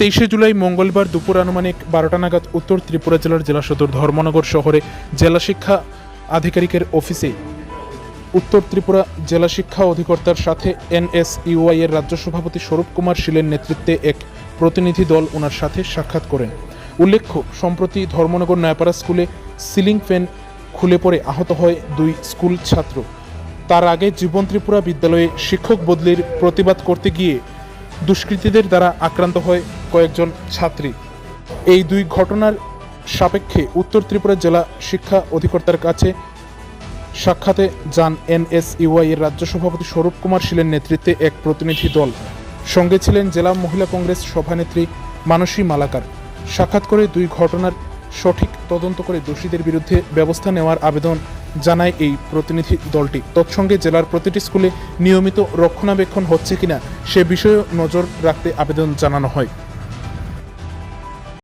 তেইশে জুলাই মঙ্গলবার দুপুর আনুমানিক বারোটা নাগাদ উত্তর ত্রিপুরা জেলার জেলা সদর ধর্মনগর শহরে জেলা শিক্ষা আধিকারিকের অফিসে উত্তর ত্রিপুরা জেলা শিক্ষা অধিকর্তার সাথে এনএসইউআই এর রাজ্য সভাপতি স্বরূপ কুমার শীলের নেতৃত্বে এক প্রতিনিধি দল ওনার সাথে সাক্ষাৎ করেন। উল্লেখ্য, সম্প্রতি ধর্মনগর নয়াপাড়া স্কুলে সিলিং ফ্যান খুলে পড়ে আহত হয় দুই স্কুল ছাত্র। তার আগে জীবন ত্রিপুরা বিদ্যালয়ে শিক্ষক বদলির প্রতিবাদ করতে গিয়ে দুষ্কৃতীদের দ্বারা আক্রান্ত হয় কয়েকজন ছাত্রী। এই দুই ঘটনার সাপেক্ষে উত্তর ত্রিপুরা জেলা শিক্ষা অধিকর্তার কাছে সাক্ষাতে যান এনএসইউআই এর রাজ্য সভাপতি স্বরূপ কুমার শীলের নেতৃত্বে এক প্রতিনিধি দল। সঙ্গে ছিলেন জেলা মহিলা কংগ্রেস সভানেত্রী মানসী মালাকার। সাক্ষাৎ করে দুই ঘটনার সঠিক তদন্ত করে দোষীদের বিরুদ্ধে ব্যবস্থা নেওয়ার আবেদন জানায় এই প্রতিনিধি দলটি। তৎসঙ্গে জেলার প্রতিটি স্কুলে নিয়মিত রক্ষণাবেক্ষণ হচ্ছে কিনা সে বিষয়ে নজর রাখতে আবেদন জানানো হয়।